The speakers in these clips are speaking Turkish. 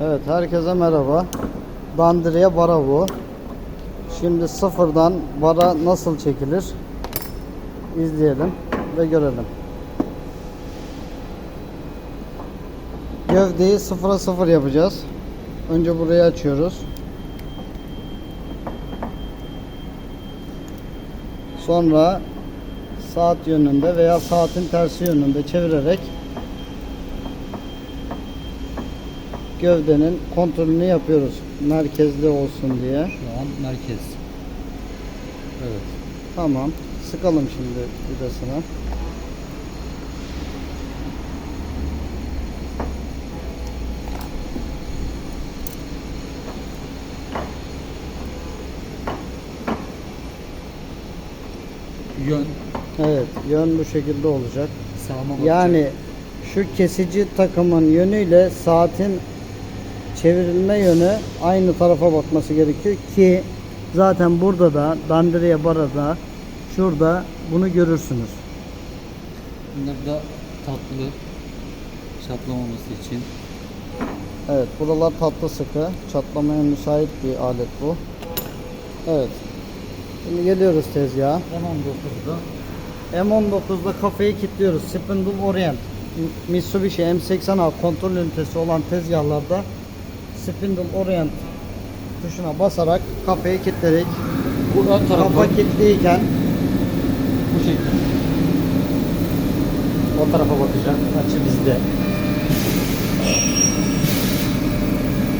Evet herkese merhaba. Dandiriye bara bu. Şimdi sıfırdan bara nasıl çekilir? İzleyelim ve görelim. Gövdeyi sıfıra sıfır yapacağız. Önce burayı açıyoruz. Sonra saat yönünde veya saatin tersi yönünde çevirerek gövdenin kontrolünü yapıyoruz. Merkezli olsun diye. Şu an merkez. Evet. Tamam. Sıkalım şimdi vidasını. Yön Evet, yön bu şekilde olacak. sağıma bakacak. Yani şu kesici takımın yönüyle saatin çevrilme yönü aynı tarafa bakması gerekiyor ki zaten burada da Dandiriye Bara'da şurada bunu görürsünüz. Bunlar da tatlı çatlamaması için. Evet, buralar tatlı sıkı. Çatlamaya müsait bir alet bu. Evet. Şimdi geliyoruz tezgaha. Hemen 9'da M19'da kafayı kilitliyoruz. Spindle Orient. Mitsubishi M80A kontrol ünitesi olan tezgahlarda Spindle Orient tuşuna basarak kafayı kilitledik. bu ön tarafı Kafa kilitliyken bu şekilde. O tarafa bakacak. Açı bizde.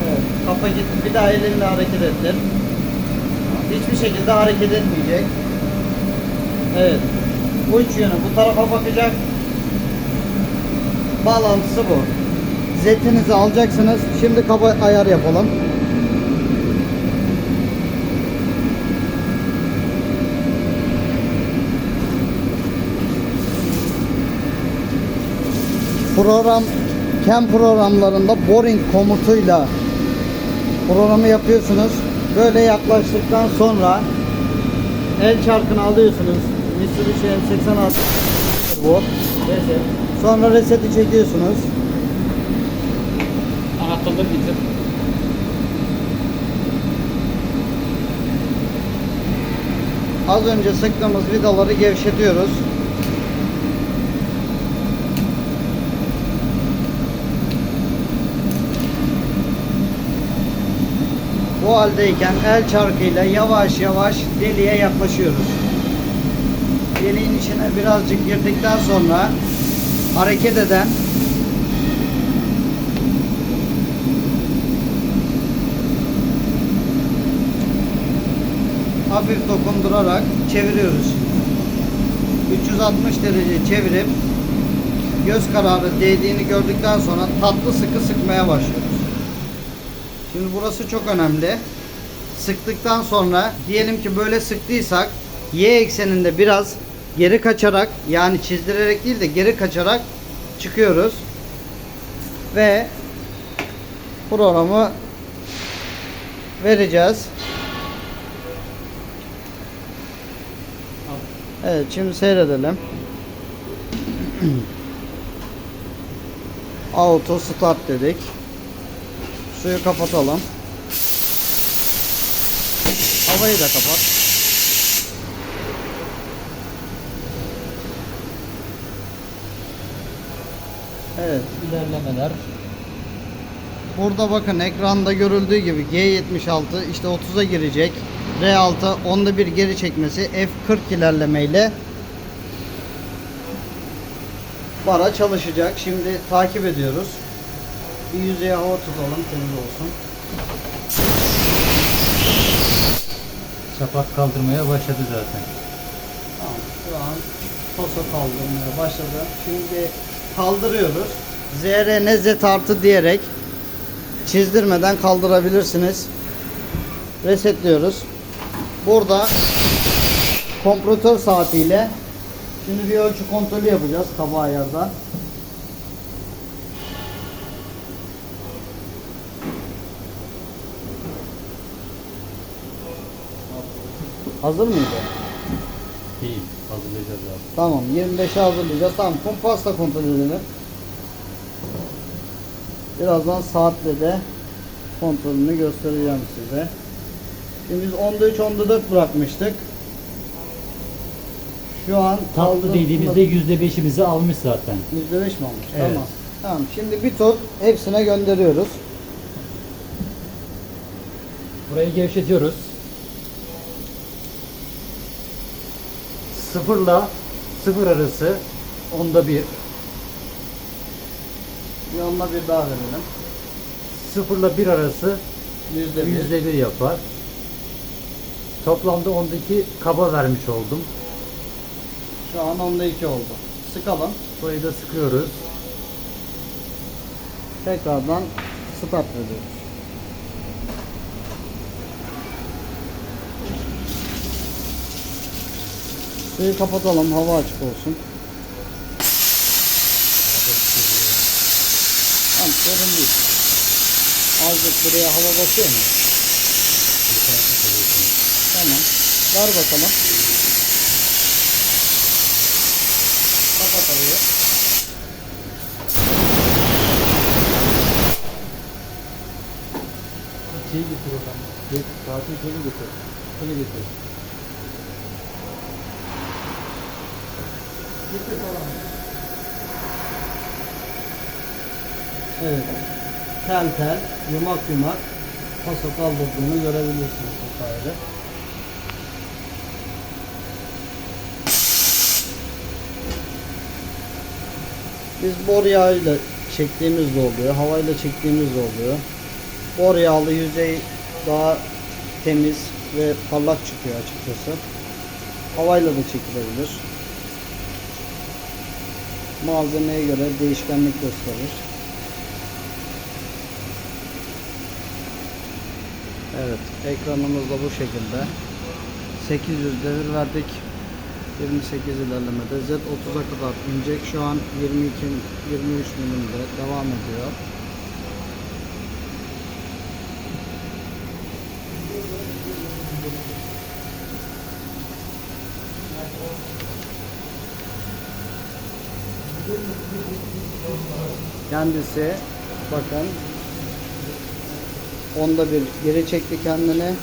evet, kafa kilitli. Bir daha elinle hareket ettir. Hiçbir şekilde hareket etmeyecek. Evet. Uç yönü bu tarafa bakacak. Bağlantısı bu. Zetinizi alacaksınız. Şimdi kaba ayar yapalım. Program CAM programlarında boring komutuyla programı yapıyorsunuz. Böyle yaklaştıktan sonra el çarkını alıyorsunuz. Mitsubishi M86 bu. Reset. Sonra reseti çekiyorsunuz. Anahtarları getir. Az önce sıktığımız vidaları gevşetiyoruz. Bu haldeyken el çarkıyla yavaş yavaş deliğe yaklaşıyoruz. Deliğin içine birazcık girdikten sonra hareket eden hafif dokundurarak çeviriyoruz. 360 derece çevirip göz kararı değdiğini gördükten sonra tatlı sıkı sıkmaya başlıyoruz. Şimdi burası çok önemli. Sıktıktan sonra diyelim ki böyle sıktıysak y ekseninde biraz geri kaçarak yani çizdirerek değil de geri kaçarak çıkıyoruz. Ve programı vereceğiz. Evet şimdi seyredelim. Auto start dedik. Suyu kapatalım. Havayı da kapat. Evet. İlerlemeler. Burada bakın ekranda görüldüğü gibi G76 işte 30'a girecek. R6 onda bir geri çekmesi F40 ilerlemeyle bara çalışacak. Şimdi takip ediyoruz. Bir yüzeye hava tutalım temiz olsun. Çapak kaldırmaya başladı zaten. Tamam şu an tosa kaldırmaya başladı. Şimdi kaldırıyoruz. ZR Z artı diyerek çizdirmeden kaldırabilirsiniz. Resetliyoruz. Burada kompresör saatiyle şimdi bir ölçü kontrolü yapacağız kaba ayarda. Hazır mıydı? İyi. Hazırlayacağız abi. Tamam 25'e hazırlayacağız. Tamam kumpasla kontrol edelim. Birazdan saatle de kontrolünü göstereceğim size. Şimdi biz onda 3 onda 4 bırakmıştık. Şu an Tatlı dediğimizde yüzde beşimizi almış zaten. %5 mi olmuş? Evet. Tamam. Tamam. Şimdi bir tur hepsine gönderiyoruz. Burayı gevşetiyoruz. Sıfırla sıfır arası onda bir. Bir onunla bir daha verelim. Sıfırla bir arası yüzde bir yapar. Toplamda ondaki kaba vermiş oldum. Şu an onda 2 oldu. Sıkalım. Burayı da sıkıyoruz. Tekrardan start veriyoruz. Suyu kapatalım. Hava açık olsun. Tamam sorun değil. Azıcık buraya hava basıyor mu? Tamam. Ver bakalım. Kapat havayı. Şeyi getir oradan. Tatil şeyini getir. Şunu getir. Getir falan. Evet. Tel tel, yumak yumak paso kaldırdığını görebilirsiniz bu sayede. Biz bor yağıyla çektiğimiz de oluyor, havayla çektiğimiz de oluyor. Bor yağlı yüzey daha temiz ve parlak çıkıyor açıkçası. Havayla da çekilebilir. Malzemeye göre değişkenlik gösterir. Evet, ekranımız da bu şekilde. 800 devir verdik. 28 ilerlemede Z30'a kadar inecek. Şu an 22 23 milimde devam ediyor. Kendisi bakın onda bir geri çekti kendini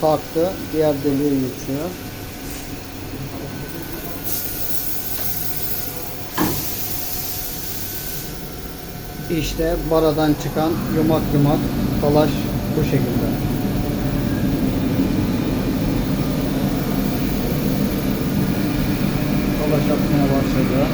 taktı diğer deliğe geçiyor İşte baradan çıkan yumak yumak talaş bu şekilde. Talaş atmaya başladı.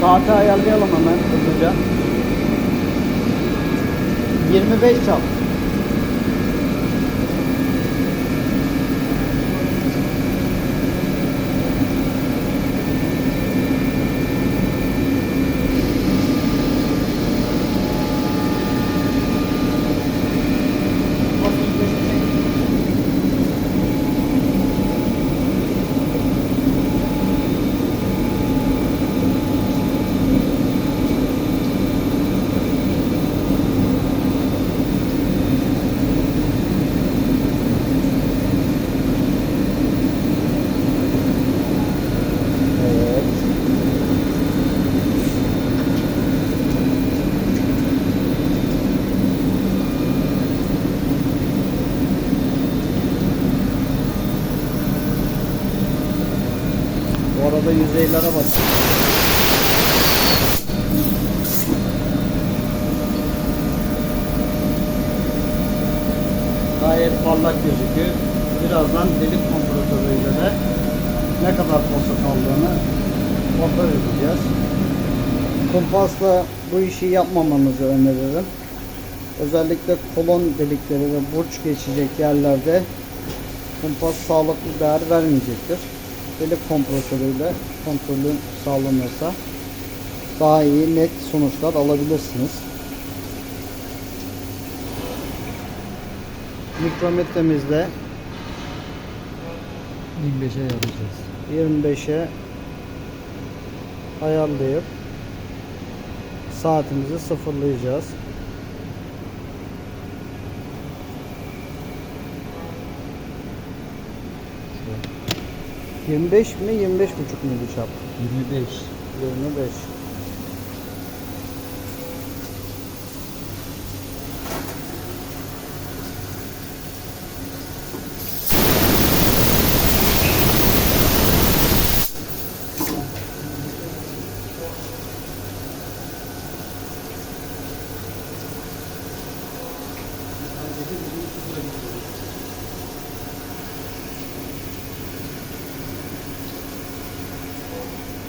Saati ayarlayalım hemen hızlıca. 25 çap. Evet. Arada yüzeylere bak. Gayet parlak gözüküyor. Birazdan delik kompresörüyle de ne kadar posta kaldığını kontrol edeceğiz. Kumpasla bu işi yapmamanızı öneririm. Özellikle kolon delikleri ve burç geçecek yerlerde kumpas sağlıklı değer vermeyecektir. Delik kompresörüyle kontrolü sağlanırsa daha iyi net sonuçlar alabilirsiniz. Mikrometremizle 25'e yapacağız. 25'e ayarlayıp saatimizi sıfırlayacağız. 25 mi 25 buçuk muydu çap? 25. 25.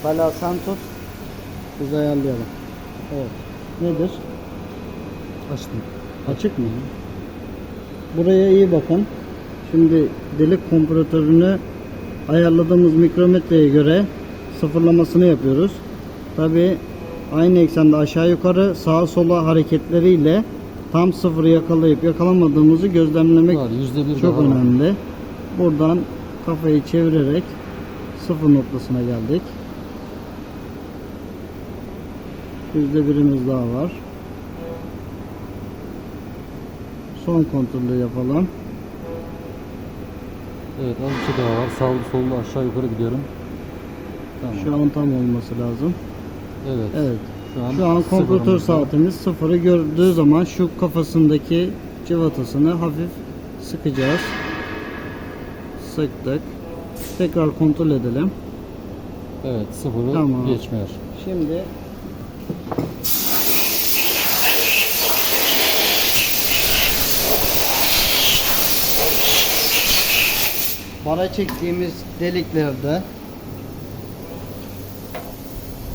Hala sen tut. Biz ayarlayalım. Evet. Nedir? Açtım. Açık mı? Buraya iyi bakın. Şimdi delik kompresörünü ayarladığımız mikrometreye göre sıfırlamasını yapıyoruz. Tabi aynı eksende aşağı yukarı sağa sola hareketleriyle tam sıfırı yakalayıp yakalamadığımızı gözlemlemek Var çok daha var. önemli. Buradan kafayı çevirerek sıfır noktasına geldik. Yüzde birimiz daha var. Son kontrolü yapalım. Evet az bir şey daha var. Sağlı sollu aşağı yukarı gidiyorum. Tamam. Şu an tam olması lazım. Evet. Evet. Şu an, Şu an kompütör saatimiz sıfırı gördüğü zaman şu kafasındaki cıvatasını hafif sıkacağız. Sıktık. Tekrar kontrol edelim. Evet sıfırı Tamam. geçmiyor. Şimdi bara çektiğimiz deliklerde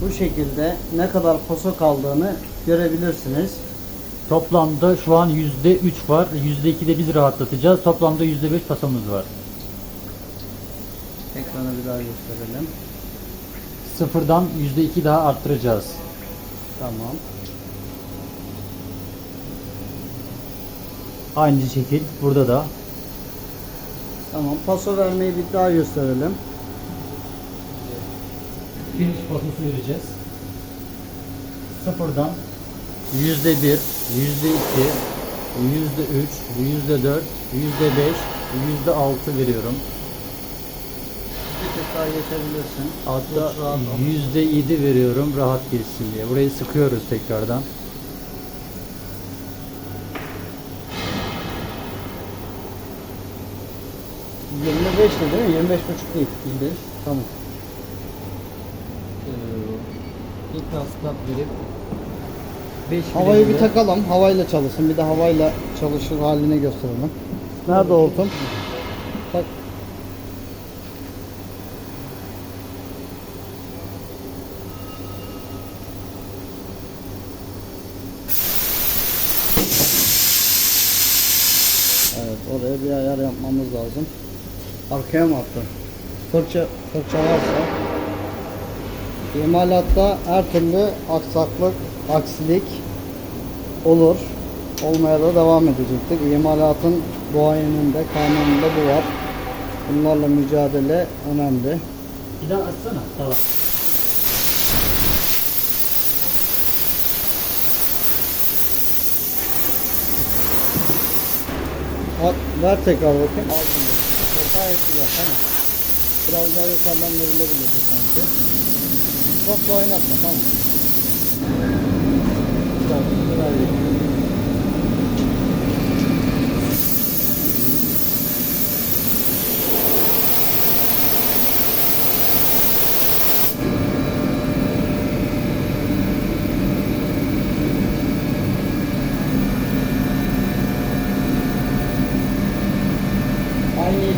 bu şekilde ne kadar poso kaldığını görebilirsiniz. Toplamda şu an yüzde üç var. Yüzde iki de biz rahatlatacağız. Toplamda yüzde beş pasamız var. Ekranı bir daha gösterelim. Sıfırdan yüzde iki daha arttıracağız. Tamam. Aynı şekil burada da. Tamam. Paso vermeyi bir daha gösterelim. Finish pasosu vereceğiz. Sıfırdan yüzde bir, yüzde iki, yüzde üç, yüzde dört, yüzde beş, yüzde altı veriyorum. Daha geçebilirsin. Hatta Çok rahat ol. yüzde yedi veriyorum rahat geçsin diye. Burayı sıkıyoruz tekrardan. Yirmi beşti değil mi? 25 buçuk değil. 25. Tamam. Ee, ilk lastik verip 5 Havayı bir takalım. Havayla çalışsın. Bir de havayla çalışır halini gösterelim. Nerede Orkun? Evet oraya bir ayar yapmamız lazım. Arkaya mı attın? Fırça, fırça varsa İmalatta her türlü aksaklık, aksilik olur. Olmaya da devam edecektir. İmalatın doğayanında, kanununda bu var. Bunlarla mücadele önemli. Bir daha açsana. Tamam. At, ver tekrar bakayım. Aldım. Gayet güzel. Tamam. Biraz daha yukarıdan verilebilir sanki. Çok da oynatma. Tamam. Güzel. Güzel.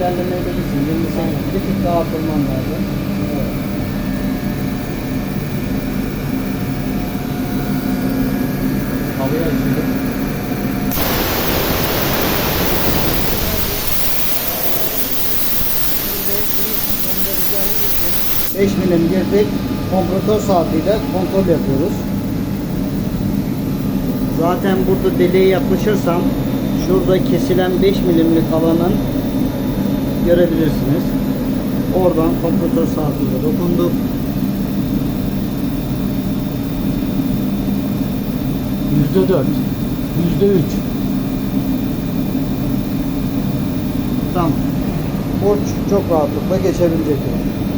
Aynı ilerlemeyi bilirsin. 28 bir tık daha atılman lazım. Havaya açıldı. Beş milim girdik. Kompresör saatiyle kontrol yapıyoruz. Zaten burada deliğe yaklaşırsam şurada kesilen 5 milimlik alanın görebilirsiniz. Oradan kompresör saatiyle dokunduk. Yüzde dört. Yüzde üç. Tamam. burç çok rahatlıkla geçebilecek. yol.